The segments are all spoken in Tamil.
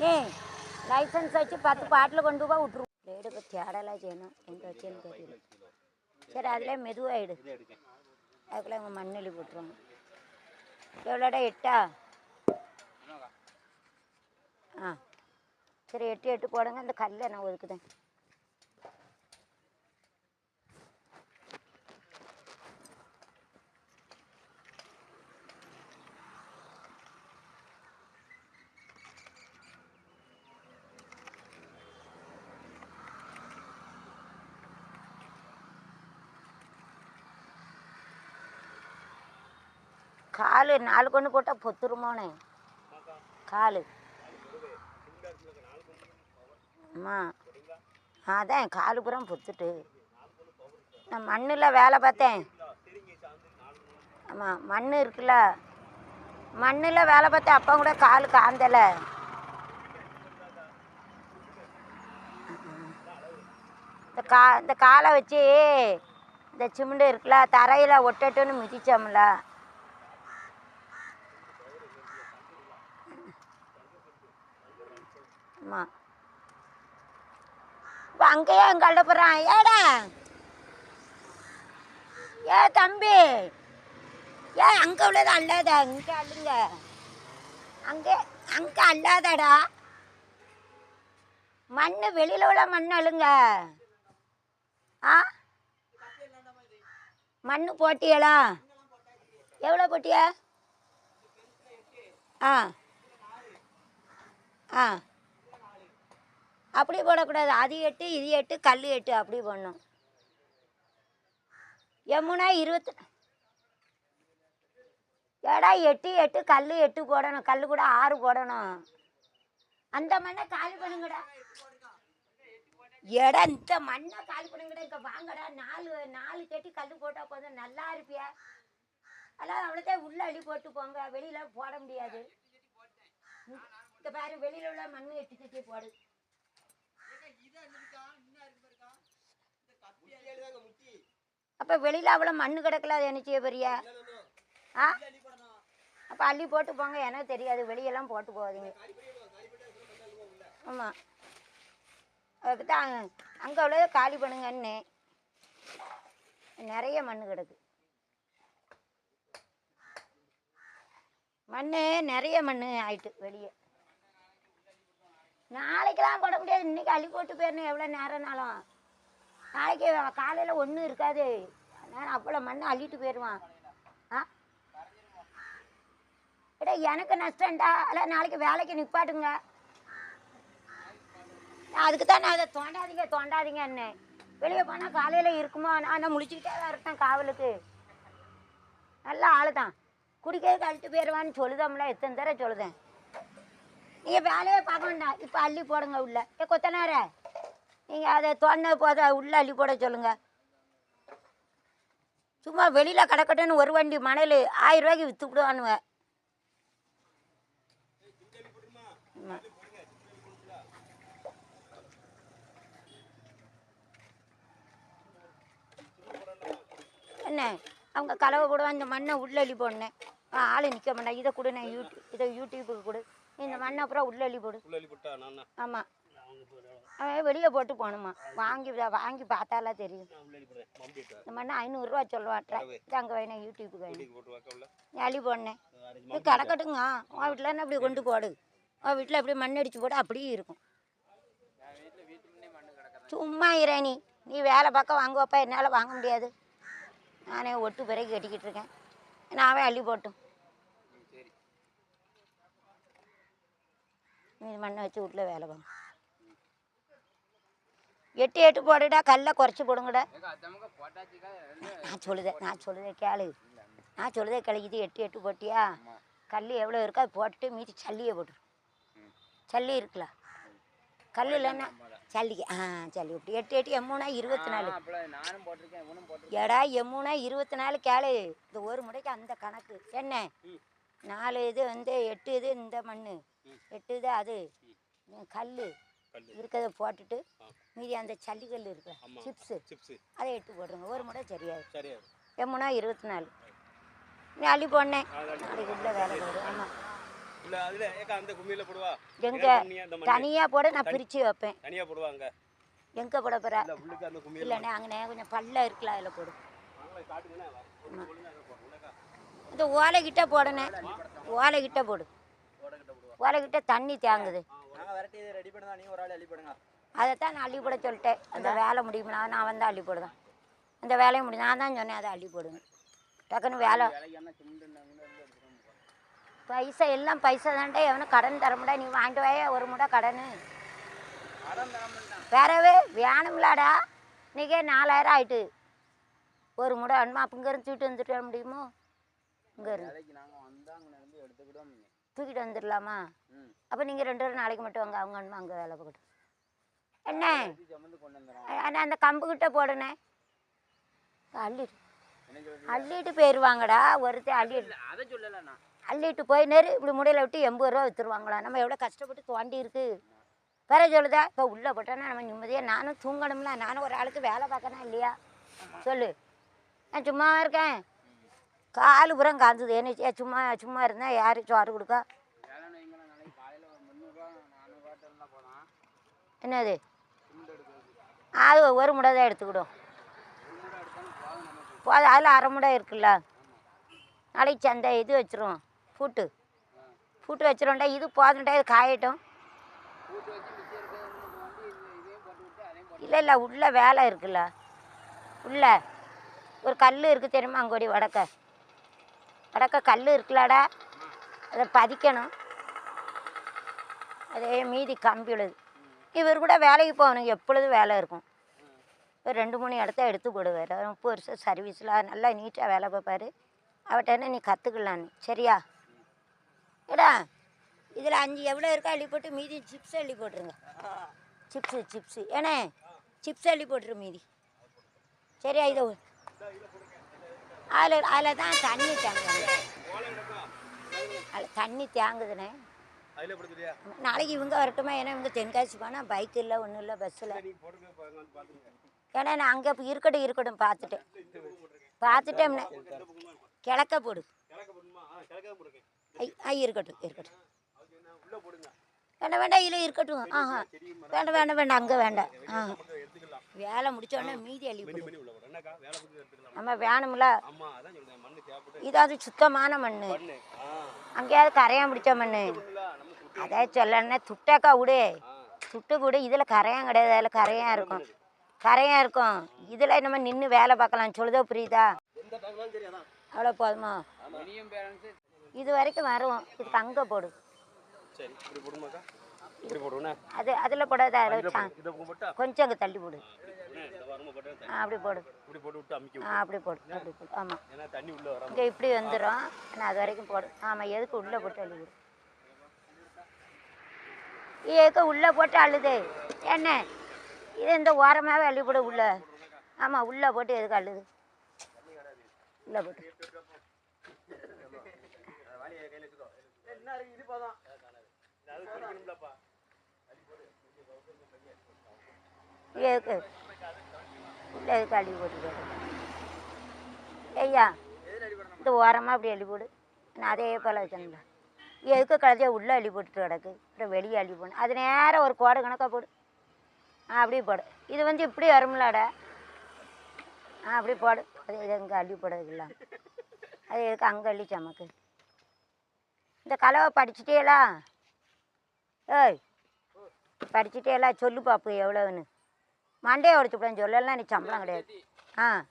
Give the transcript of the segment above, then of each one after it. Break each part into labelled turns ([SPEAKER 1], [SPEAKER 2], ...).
[SPEAKER 1] ஏய் லைசன்ஸ் வச்சு பத்து பாட்டில் கொண்டு போய் விட்ருவோம் லேடு இப்போ தேடலாம் செய்யணும் எங்கே வச்சேன்னு தெரியல. சரி அதில் மெதுவாகிடு அதுக்குள்ளே இவங்க மண்ணெளி போட்டுருவாங்க. எவ்வளோடா எட்டா? ஆ. சரி எட்டு எட்டு போடுங்க. அந்த கல்லை நான் ஒதுக்குதேன். காலு நாலு கொண்டு போட்டால் பொத்துருமோனே. காலு. அம்மா அதான் காலு புறம் பொத்துட்டு. நான் மண்ணில் வேலை பார்த்தேன். ஆமாம் மண் இருக்குல்ல? மண்ணில் வேலை பார்த்தேன். அப்போ கூட கால் காந்தலை. இந்த கா இந்த காலை வச்சு இந்த சிமெண்ட் இருக்குல்ல தரையில் ஒட்டட்டுன்னு மிதிச்சோம்ல. ஆமாம் இப்போ அங்கேயே எங்கள்ட போகிறான் ஏடா? ஏ தம்பி. ஏ அங்கே உள்ளது அல்லாத இங்கே அள்ளுங்க அங்கே அங்கே அல்லாதடா. மண் வெளியில் உள்ள மண் அழுங்க. ஆ? மண் போட்டியலா? எவ்வளோ போட்டியா? ஆ. ஆ. அப்படி போடக்கூடாது. அது எட்டு இது எட்டு கல் எட்டு அப்படி போடணும். யமுனா இருபத்தி ஏடா எட்டு எட்டு கல் எட்டு போடணும். கல் கூட ஆறு போடணும். அந்த மண்ணை காலி பண்ணுங்கடா. ஏடா இந்த மண்ணை காலி பண்ணுங்கடா. இங்கே வாங்கடா. நாலு நாலு கட்டி கல் போட்டால் போதும். நல்லா இருப்பியா? அதெல்லாம் அவ்வளோதான் உள்ள அள்ளி போட்டு போங்க. வெளியில போட முடியாது. இந்த பாரு வெளியில் உள்ள மண் எட்டு கட்டி போடு. அப்போ வெளியில் அவ்வளோ மண் கிடக்கல அது என்ன செய்ய போறியா ஆ? அப்போ அள்ளி போட்டு போங்க எனக்கு தெரியாது. வெளியெல்லாம் போட்டு போகாதீங்க. ஆமாம் அதுக்கு தான் அங்கே அவ்வளோ காலி பண்ணுங்கன்னு நிறைய மண் கிடக்கு. மண் நிறைய மண் ஆயிட்டு வெளியே. நாளைக்கெல்லாம் போட முடியாது. இன்றைக்கி அள்ளி போட்டு போயிடணும். எவ்வளோ நேரம்னாலும். நாளைக்கு காலையில் ஒன்றும் இருக்காது. நான் அவ்வளோ மண்ணை அள்ளிட்டு போயிடுவான். ஆ? ஏடா எனக்கு நஷ்டம்டா. அல்ல நாளைக்கு வேலைக்கு நிப்பாட்டுங்க. அதுக்கு தான் நான் அதை தோண்டாதீங்க தோண்டாதீங்க என்ன வெளியே போனால் காலையில் இருக்குமா? நான் நான் முழிச்சுக்கிட்டே தான் இருப்பேன் காவலுக்கு. நல்ல ஆள் தான் குடிக்கவே அழுட்டு போயிடுவான்னு சொல்லுதம்ல. எத்தனை தடவை சொல்லுதேன். நீங்கள் வேலையே பார்க்க வேண்டாம். இப்போ அள்ளி போடுங்க உள்ள. ஏ கொத்தனார. நீங்கள் அதை தோண்ட போத உள்ள அள்ளி போட சொல்லுங்க சும்மா வெளியில் கிடக்கட்டும்னு ஒரு வண்டி மணல் ஆயிரம் ரூபாய்க்கு விற்று விடுவானுவ என்ன அவங்க கலவை கூட அந்த மண்ணை உள்ள அள்ளி போடனேன் ஆள் நிற்க மாட்டேன் இதை கொடு நான் யூடியூப் இதை யூடியூப்புக்கு கொடு இந்த மண்ணை அப்புறம் உள்ள அள்ளி போடு ஆமாம் அவன் வெளியே போட்டு போகணுமா? வாங்கி வாங்கி பார்த்தாலாம் தெரியும். இந்த மண்ணை ஐநூறுரூவா சொல்லுவாட்ட தங்க அங்கே வேணும் யூடியூப்புக்கு வேணும்
[SPEAKER 2] அழி
[SPEAKER 1] நீ போடனேன் இது கிடக்கட்டுங்க. உன் வீட்டில் அப்படி கொண்டு போடு? உன் வீட்டில் அப்படி மண் அடித்து போட? அப்படியே இருக்கும். சும்மா இரு நீ. நீ வேலை பார்க்க வாங்குவப்பா. என்னால் வாங்க முடியாது. நானே ஒட்டு பிறகு கட்டிக்கிட்டு இருக்கேன். நாவே அள்ளி போட்டும் நீ மண்ணை வச்சு வீட்டில் வேலை வாங்க எட்டு எட்டு போடுடா கல்லை குறைச்சி போடுங்கடா. நான் சொல்லுதேன் நான் சொல்லுதேன் கேளு. நான் சொல்லுதே கிளைக்குது எட்டு எட்டு போட்டியா? கல் எவ்வளோ இருக்கோ அது போட்டு மீதி சல்லியை போட்டுரும் சல்லி இருக்குல்ல. கல் இல்லைன்னா சல்லிக்கு ஆ சல்லி விட்டு எட்டு எட்டு எம்மூணா இருபத்தி நாலு. எடா எம்மூணா இருபத்தி நாலு கேளு. இந்த ஒரு முறைக்கு அந்த கணக்கு. என்ன? நாலு இது வந்து எட்டு இது இந்த மண் எட்டு இது அது. கல் இருக்கிறத போட்டுட்டு மீதி அந்த சல்லிக்கல் இருக்குல்ல. சிப்ஸு
[SPEAKER 2] சிப்ஸ்
[SPEAKER 1] அதை எடுத்து போட்டுருங்க. ஒரு முறை சரியாது
[SPEAKER 2] சரியா
[SPEAKER 1] எம்முனா இருபத்தி நாலு நீ அள்ளி போடனேன் நாளைக்கு உள்ள வேலை போடு ஆமாம் எங்க? தனியாக போட நான் பிரித்து வைப்பேன்.
[SPEAKER 2] தனியா போடுவாங்க
[SPEAKER 1] எங்கே போட
[SPEAKER 2] கும்மியில
[SPEAKER 1] இல்லைண்ணே அங்கனே கொஞ்சம் பல்ல இருக்குல்ல அதில் போடு. இந்த ஓலைக்கிட்ட போடணே. ஓலைக்கிட்ட போடு. ஓலைக்கிட்ட தண்ணி தேங்குது. அதைத்தான் நான் அள்ளி போட சொல்லிட்டேன். அந்த வேலை முடியும்னா நான் வந்து அள்ளி போடுவேன் இந்த வேலையை முடியும் நான் தான் சொன்னேன் அதை அள்ளி போடுங்க டக்குன்னு வேலை பைசா எல்லாம் பைசா தான்டே. எவனும் கடன் தர முடியாது நீ வாங்கிட்டு வாய ஒரு முறை கடன். வேறவே வேணும்லாடா. இன்றைக்கே நாலாயிரம் ஆயிட்டு. ஒரு முறை அனுமா அப்போ இங்கேருந்து தூக்கிட்டு வந்துட்டு வர முடியுமோ? இங்கேருந்து
[SPEAKER 3] இருந்து.
[SPEAKER 1] தூக்கிட்டு வந்துடலாமா? அப்போ நீங்கள் ரெண்டு பேரும் நாளைக்கு மட்டும் வாங்க. அவங்க அனுமா அங்கே வேலை பார்க்கட்டும். என்ன? ஆனால் அந்த கம்புக்கிட்ட போடுனே அள்ளிட்டு அள்ளிட்டு போயிடுவாங்கடா ஒருத்தர் அள்ளிட்டு அள்ளிட்டு போய் நேரு இப்படி முடியல விட்டு எண்பது ரூபா விற்றுருவாங்களா நம்ம எவ்வளோ கஷ்டப்பட்டு தோண்டி இருக்கு. வேற சொல்லுதா? இப்போ உள்ளே போட்டோன்னா நம்ம நிம்மதியாக நானும் தூங்கணும்ல நானும் ஒரு ஆளுக்கு வேலை பார்க்கணும் இல்லையா? சொல்லு. நான் சும்மா இருக்கேன். கால் புறம் காய்ச்சது என்ன? சும்மா சும்மா இருந்தேன் யார் சோறு கொடுக்கா?
[SPEAKER 3] வேலை
[SPEAKER 1] அது ஒரு முடை தான் எடுத்துக்கிடும்.
[SPEAKER 3] போதும்
[SPEAKER 1] அதில் அரை முடை இருக்குல்ல. நாளைக்கு சந்தை இது வச்சிருவோம் பூட்டு. பூட்டு வச்சிருவோம்டா இது போதும்டா இது காயட்டும். இல்லை இல்லை உள்ளே வேலை இருக்குல்ல. உள்ள ஒரு கல் இருக்குது தெரியுமா அங்கோடி வடக்க. வடக்க கல் இருக்குல்லடா அதை பதிக்கணும். அதே மீதி கம்பி உள்ளது. இவர் கூட வேலைக்கு போகணும். எப்பொழுதும் வேலை இருக்கும். ஒரு ரெண்டு மூணு இடத்த எடுத்து போடுவார். முப்பது வருஷம் சர்வீஸில் நல்லா நீட்டாக வேலை பார்ப்பார். அவர்கிட்ட என்ன நீ கற்றுக்கலான்னு சரியா? ஏடா இதில் அஞ்சு எவ்வளோ இருக்கோ அள்ளி போட்டு மீதி சிப்ஸ் அள்ளி போட்டுருங்க. சிப்ஸு சிப்ஸு ஏண்ணே சிப்ஸ் அள்ளி போட்டுரு மீதி. சரியா இதை அதில் அதில் தான் தண்ணி தேங்குது அதில் தண்ணி தேங்குதுண்ணே நாளைக்கு இவங்க வரட்டுமா? ஏன்னா இவங்க தென்காசி போனால் பைக் இல்லை ஒன்றும் இல்லை பஸ்ஸில் ஏன்னா நான் அங்கே இருக்கட்டும் இருக்கட்டும் பார்த்துட்டேன் பார்த்துட்டேன் கிழக்க போடு. ஐ இருக்கட்டும் இருக்கட்டும். வேண்டாம் வேண்டாம் இதில் இருக்கட்டும். ஆஹா. வேண்டாம் வேண்டாம் வேண்டாம் அங்கே வேண்டாம். ஆ வேலை முடிச்ச உடனே மீதி அள்ளி நம்ம வேணும்ல.
[SPEAKER 2] ஆமா அதான் சொல்றேன். மண்ணு தேவைப்பட்டு
[SPEAKER 1] இதாவது சுத்தமான மண்
[SPEAKER 2] மண்ணு ஆ.
[SPEAKER 1] அங்கேயாவது கரையான் பிடிச்ச மண் அதே சொல்லணுன்னா துட்டாக்கா விடு. துட்டு கூட இதில் கரையான் கிடையாது. அதில் கரையான் இருக்கும். கரையான் இருக்கும். இதில் நம்ம நின்று வேலை பார்க்கலாம். சொல்லுதோ புரியுதா? அவ்வளோ போதுமா? இது வரைக்கும் வரும் இதுக்கு அங்கே போடு. அது அதில் போடாத அதில் கொஞ்சம் அங்கே தள்ளி போடு. அப்படி போடு. அப்படி போடு அப்படி போடு. ஆமாம்
[SPEAKER 2] ஏன்னா தண்ணி உள்ள வராம
[SPEAKER 1] இங்கே இப்படி வந்துடும் ஆனால் அது வரைக்கும் போடு. ஆமாம் எதுக்கு உள்ளே போட்டு விடு ஏக்க உள்ளே போட்டு அள்ளுது என்ன? இது இந்த ஓரமாகவே அள்ளி போடு உள்ள. ஆமாம் உள்ளே போட்டு எதுக்கு அள்ளுது உள்ளே போட்டு.
[SPEAKER 3] என்ன இருக்கு? இது போதும்.
[SPEAKER 2] அது குடிக்கணும்லப்பா
[SPEAKER 1] எதுக்கு எதுக்கு அள்ளி போட்டு ஐயா இந்த ஓரமாக அப்படி அள்ளி போடு. நான் அதே போல் வச்சேன்ல எதுக்கு கலதையாக உள்ளே அள்ளி போட்டுட்டு கிடக்கு? அப்புறம் வெளியே அள்ளி போடணும் அது நேரம் ஒரு கோடை கணக்காக போடு. ஆ போடு. இது வந்து இப்படி வரும்லாட. ஆ அப்படி போடு. அது இது இங்கே அள்ளி போடுறதுக்கு இல்லை அது எதுக்கு அங்கே அள்ளி சமக்கு? இந்த கலவை படிச்சுட்டேலா ஏய் படிச்சுட்டேலா சொல்லு பாப்பு எவ்வளோன்னு மண்டையை உடச்சு விட சொல்லலாம் நீ சம்பளம் கிடையாது. ஆ.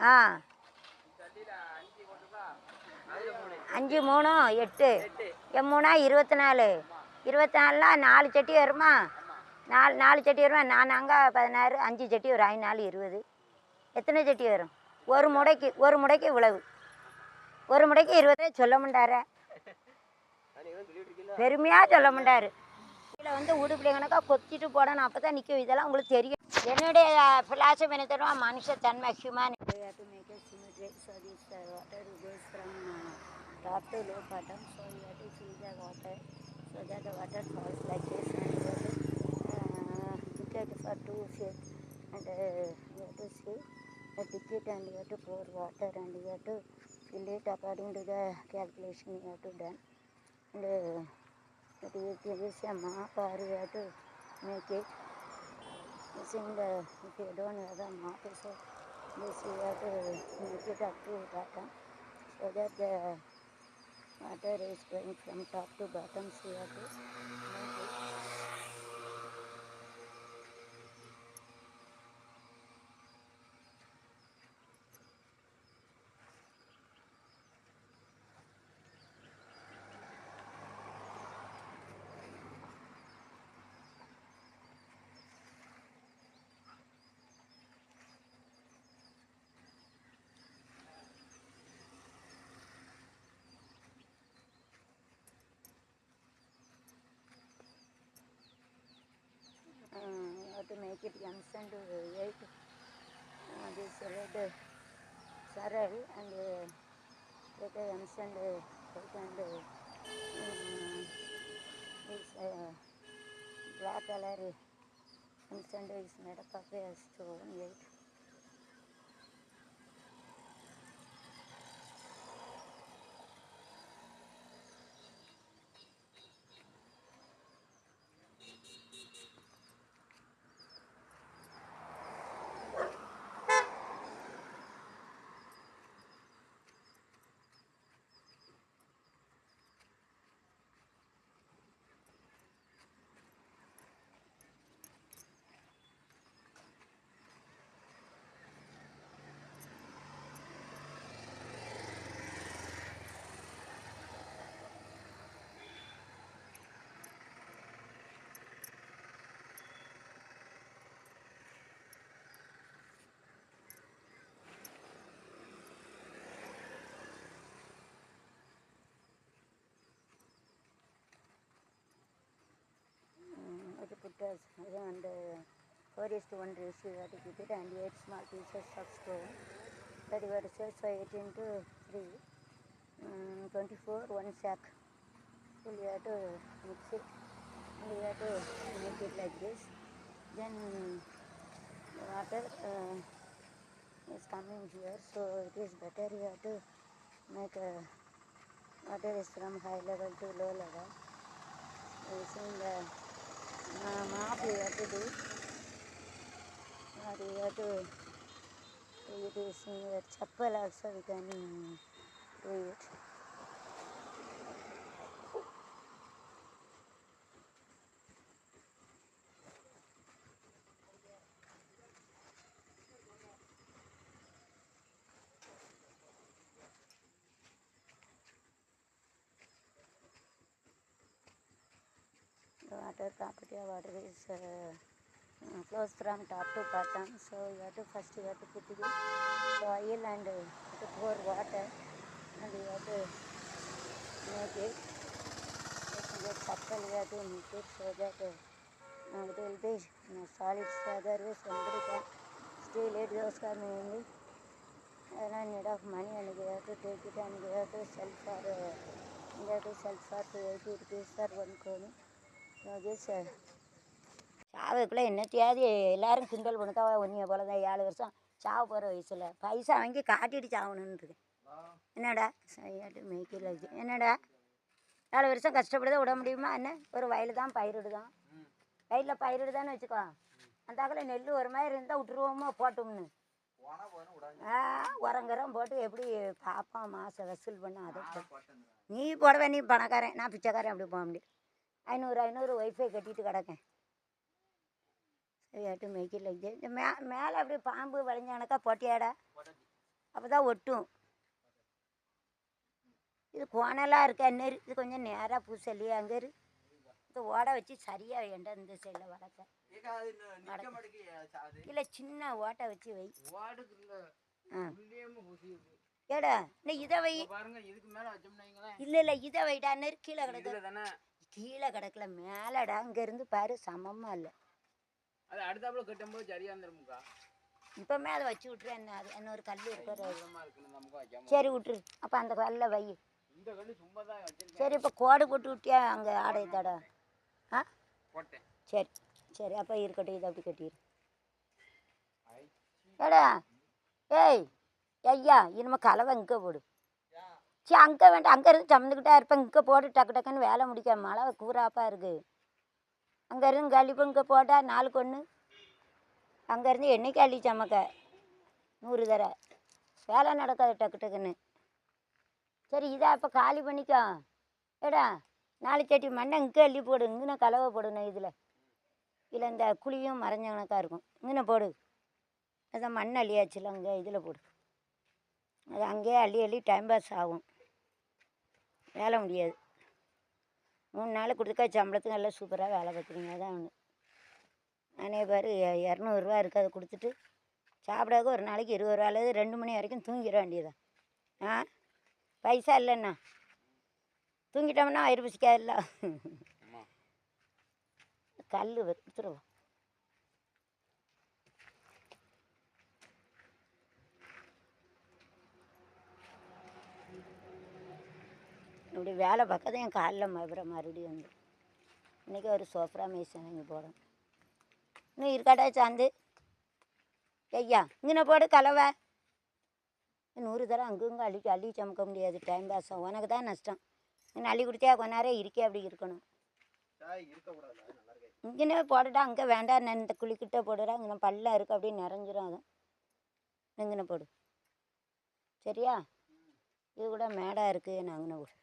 [SPEAKER 1] ஆ.
[SPEAKER 3] அஞ்சு மூணு.
[SPEAKER 1] எட்டு. மூணா இருபத்தி நாலு இருபத்தி நாலுனா நாலு சட்டி வருமா? நாலு நாலு சட்டி வருமா? நான் அங்கே பதினாறு அஞ்சு சட்டி வரும். ஐந்து நாலு இருபது. எத்தனை சட்டி வரும்? ஒரு முடைக்கு ஒரு முடைக்கு இவ்வளவு. ஒரு முடைக்கு இருபதே. சொல்ல மாட்டார பெருமையாக சொல்ல மாட்டார் இதில் வந்து உடுப்பிள்ளை கணக்கா கொத்திட்டு போடணும் அப்போ தான் நிற்கும் இதெல்லாம் உங்களுக்கு தெரியும் என்னுடைய பிலாசபி என்ன தெரியுமா மனுஷ தன்மை human to make a symmetry so this uh, water goes from uh, top to low bottom so you have to see the water so that the water falls like this and you have to uh, bucket for two feet and uh, you have to see the bucket and you have to pour water and you have to fill it according to the calculation you have to done and uh, ಶ್ರಮ ಪಾರಿಯದು ಮೇಕೆ ಸಿಂಗ ಫೇಡೋನ್ ಅದ ಮಾತು ಸೊ ದಿಸ್ ಅದು make doctor data so that the water is going from top to bottom see how make it Yansan to eight. Uh, this red uh, sorrel and uh, take a uh, and uh, this uh, black color is made up of a stone eight. Us and uh, four is to one ratio you have to keep it and eight small pieces of stone. That you have to say so eight into three. Um, 24 one sack. So you have to mix it. You have to make it like this. Then the water uh, is coming here so it is better you have to make a water is from high level to low level. Using the మాపు అటుడు మరి అటు ఇది చెప్పలేక కానీ water property of water is uh, uh, flows from top to bottom so you have to first you have to put the soil and uh, you have to pour water and you have to make it using the chappal you have to make it so that uh, uh, it will be uh, solid so otherwise somebody can steal it those are mainly and I need of money and you have to take it and you have to sell for uh, you have to sell for 80 rupees for one coin so this uh, சாவுக்குள்ளே என்னத்தையாவது எல்லாரும் கிண்டல் பண்ணுக்கா ஒன்றிய போல தான் ஏழு வருஷம் சாவு போகிற வயசில். பைசா வாங்கி காட்டிட்டு சாகணுன்றது என்னடா? சரியாட்டு மேய்க்கல என்னடா? ஏழு வருஷம் கஷ்டப்பட்டு விட முடியுமா? என்ன? ஒரு வயல் தான் பயிரிடுதான். வயலில் பயிரிடுதான்னு வச்சுக்கோ. அந்த அகல நெல் ஒரு மாதிரி இருந்தால் விட்டுருவோமோ போட்டோம்னு. ஆ உரங்குறம் போட்டு எப்படி பார்ப்போம் மாதம் வசூல் பண்ண அதை நீ போடவே நீ பணக்காரன். நான் பிச்சைக்காரன் அப்படி போக முடியும் ஐநூறு ஐநூறு ஒய்ஃபை கட்டிட்டு கிடக்கேன். சரியாட்டு மேய்க்கல இது இந்த மே மேலே அப்படி பாம்பு வளைஞ்சானக்கா போட்டியாடா. அப்போ தான் ஒட்டும். இது கோணலாக இருக்க நெரு இது கொஞ்சம் நேராக பூசலி அங்கே இரு. இந்த ஓட வச்சு சரியாக வேண்டாம் இந்த சைடில் வளர்க்க இல்லை சின்ன ஓட்டை வச்சு வை. ஆ. ஏடா இல்லை இதை வை. இல்லை இல்லை இதை வைடா நெரு கீழே கிடக்கு. கீழே கிடக்கல மேலடா இங்கேருந்து பாரு சமமாக இல்லை.
[SPEAKER 3] அது அடுத்தாப்புல கட்டும்போது சரியா இருந்துருமுக்கா
[SPEAKER 1] இப்போமே அதை வச்சு விட்ரு என்ன அது இன்னொரு கல் இருக்கிற சரி விட்ரு அப்போ அந்த கல்லை வை.
[SPEAKER 3] இந்த கல்லு சும்மா தான் வச்சிருக்கேன்.
[SPEAKER 1] சரி இப்போ கோடு போட்டு விட்டியா அங்கே ஆடை தடா ஆ? சரி சரி அப்போ இருக்கட்டும் இதை அப்படி கட்டிடு ஏடா ஏய் ஐயா இனிமே கலவை இங்கே போடு. சரி அங்கே வேண்டாம் அங்கே இருந்து சமந்துக்கிட்டா இருப்பேன். இங்கே போட்டு டக்கு டக்குன்னு வேலை முடிக்க மழை கூறாப்பாக இருக்குது அங்கே இருந்து கழிப்பு இங்கே போட்டால் நாளுக்கு ஒன்று அங்கேருந்து என்னைக்கு அள்ளி சமக்க? நூறு தர. வேலை நடக்காது டக்கு டக்குன்னு. சரி இதாக இப்போ காலி பண்ணிக்கோ. ஏடா நாலு சட்டி மண்ணை இங்கே அள்ளி போடு. இங்கே கலவை போடணும் இதில். இதில் இந்த குழியும் மறைஞ்ச கணக்காக இருக்கும். இங்கே போடு. அதான் மண் அள்ளியாச்சுல அங்கே இதில் போடு. அது அங்கேயே அள்ளி அள்ளி டைம் பாஸ் ஆகும். வேலை முடியாது. மூணு நாள் கொடுத்துக்கா சம்பளத்துக்கு நல்லா சூப்பராக வேலை பார்க்குறீங்க அதான் ஒன்று நானே பாரு இரநூறுவா இருக்குது அதை கொடுத்துட்டு சாப்பிடாத ஒரு நாளைக்கு இருபது ரூபா அல்லது ரெண்டு மணி வரைக்கும் தூங்கிட வேண்டியதான் ஆ? பைசா இல்லைண்ணா தூங்கிட்டோம்னா வயிறு பசிக்காதுல்ல? கல் கொடுத்துருவோம். இப்படி வேலை பார்க்க தான் என் காலில் மறுபடியும் மறுபடியும் வந்து. இன்றைக்கி ஒரு சோஃப்ரா மேய்ச்சல் வாங்கி போடும் இன்னும் இருக்காடா சாந்து? ஐயா இங்கே போடு கலவை. நூறு தரம் அங்கே இங்கே அள்ளி அள்ளி சமைக்க முடியாது. டைம் பாஸ் ஆகும். உனக்கு தான் நஷ்டம். நீ அள்ளி கொடுத்தியா கொஞ்ச நேரம் இருக்கே அப்படி இருக்கணும். இங்கேனே போடுடா. அங்கே வேண்டாம். நான் இந்த குழிக்கிட்ட போடுறா இங்கே பள்ளம் இருக்குது அப்படியே நிறைஞ்சிரும் அது. இங்கன போடு. சரியா? இது கூட மேடாக இருக்குது நான் அங்கே விடு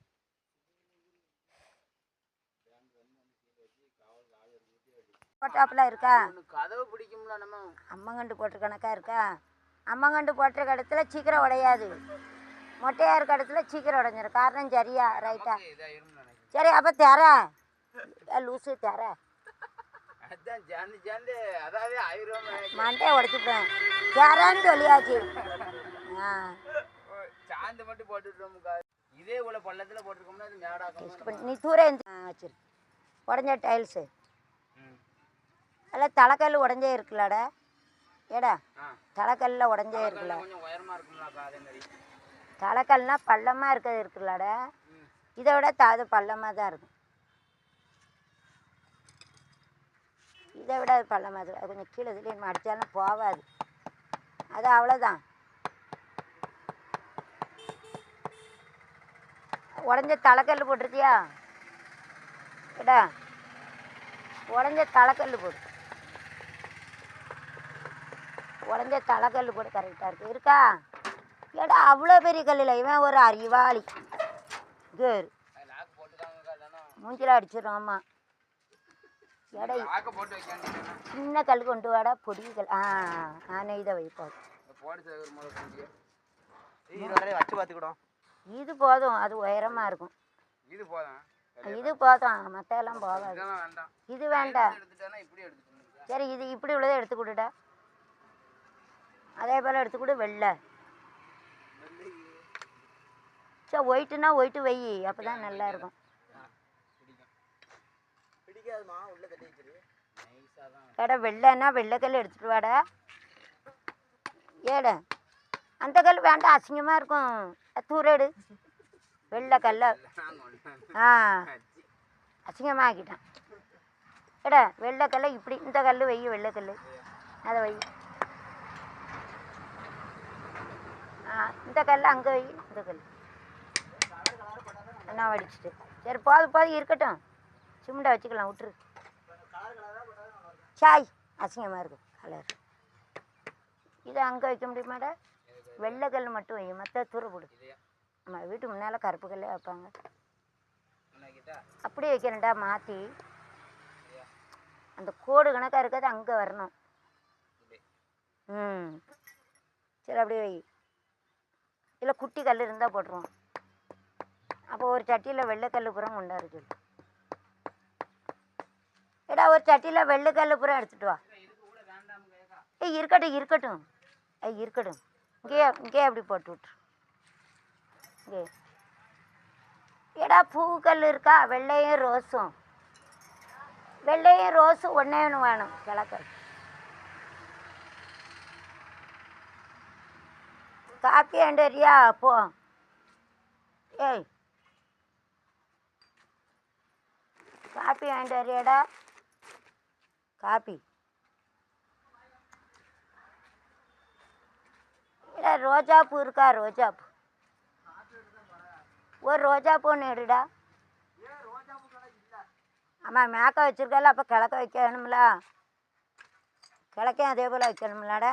[SPEAKER 1] போட்டாப்புல இருக்கா?
[SPEAKER 3] கதவு பிடிக்கும்ல நம்ம.
[SPEAKER 1] அம்மங்கண்டு போட்ட கணக்கா இருக்கா? அம்மங்கண்டு போட்ட இடத்துல சீக்கிரம் உடையாது. மொட்டையாக இருக்க இடத்துல சீக்கிரம் உடைஞ்சிரும். காரணம் சரியா ரைட்டா? சரி அப்போ தர. ஏ, லூசு தர. மண்டையை உடைச்சிப்பேன். தரேன்னு சொல்லியாச்சு. ஆ.
[SPEAKER 3] சாந்து மட்டும் போட்டுட்டோம்க்கா. இதே போல பள்ளத்துல போட்டிருக்கோம்னா அது மேடாக்கணும்
[SPEAKER 1] இப்ப நீ தூரம் வச்சிரு. உடஞ்ச டைல்ஸு எல்லாம் தலைக்கல் உடஞ்சே இருக்குல்லடா. ஏடா தலைக்கல்ல உடஞ்சே இருக்குல்ல.
[SPEAKER 3] அதே
[SPEAKER 1] தலைக்கல்னா பள்ளமாக இருக்கிறது இருக்குல்லடா. இதை விட தாது பள்ளமாக தான் இருக்கும். இதை விட அது பள்ளமாக இருக்கும். அது கொஞ்சம் கீழே இதுலேயும் அடித்தாலும் போகாது அது அவ்வளோதான் உடஞ்ச தலைக்கல் போட்டிருக்கியா? ஏடா உடஞ்ச தலைக்கல் போடு. உடஞ்ச தலைக்கல் கூட கரெக்டாக இருக்குது இருக்கா? ஏடா அவ்வளோ பெரிய கல்லில் இவன் ஒரு அறிவாளி. கேர்
[SPEAKER 3] அது
[SPEAKER 1] மூஞ்சில அடிச்சிடும் ஆமாம் சின்ன கல் கொண்டு வாடா பொடி கல். ஆ நான் இதை வைப்போம்.
[SPEAKER 2] இது
[SPEAKER 1] போதும் அது உயரமாக இருக்கும்.
[SPEAKER 3] இது போதும்
[SPEAKER 1] இது போதும் மற்ற எல்லாம் போகாது. இது வேண்டாம். சரி இது இப்படி உள்ளதை எடுத்து கொடுடா. அதே போல் எடுத்து கொடு வெள்ளை. சரி ஒயிட்டுனா ஒயிட்டு வை. அப்போ தான் நல்லா இருக்கும். ஏடா வெள்ளைன்னா வெள்ளைக்கல் எடுத்துட்டு வாடா. ஏடா அந்த கல் வேண்டாம் அசிங்கமாக இருக்கும். தூரேடு வெள்ளை கல்ல. ஆ அசிங்கமாக ஆக்கிட்டான். ஏடா வெள்ளை கல்ல இப்படி இந்த கல் வை வெள்ளை கல் அதை வை ஆ இந்த கல் அங்கே வை இந்த கல். என்ன வடிச்சிட்டு. சரி போது போது இருக்கட்டும். சிமெண்டை வச்சுக்கலாம் விட்டுரு. சாய் அசிங்கமாக இருக்கு கலர் இதை அங்கே வைக்க முடியுமாடா? வெள்ளை கல் மட்டும் வை மற்ற தூர போடு. நம்ம வீட்டு முன்னால் கருப்பு கல்லே வைப்பாங்க. அப்படியே வைக்கிறேன்டா மாற்றி அந்த கோடு கணக்காக இருக்கிறது அங்கே வரணும். ம். சரி அப்படியே வை. இல்லை குட்டி கல் இருந்தால் போட்டுருவோம். அப்போ ஒரு சட்டியில் வெள்ளைக்கல் புறம் கொண்டாரு சொல்லு ஏடா ஒரு சட்டியில் வெள்ளைக்கல் புறம் எடுத்துட்டு வா. ஏய் இருக்கட்டும் இருக்கட்டும். ஏய் இருக்கட்டும். இங்கே இங்கே அப்படி போட்டு விட்ரு இங்கே ஏடா பூக்கல் இருக்கா? வெள்ளையும் ரோஸும். வெள்ளையும் ரோஸும் ஒன்றே ஒன்று வேணும். கிழக்கு. காப்பி அண்டரியா போ ஏய் காப்பி ஆண்டரியாடா காப்பி இல்லை ரோஜாப்பூ இருக்கா ரோஜாப்பூ ஒரு ரோஜா பூ எடுடா ஆமாம் மேக்க வச்சுருக்கல அப்போ கிழக்க வைக்கணும்ல கிழக்கையும் அதே போல் வைக்கணும்லடா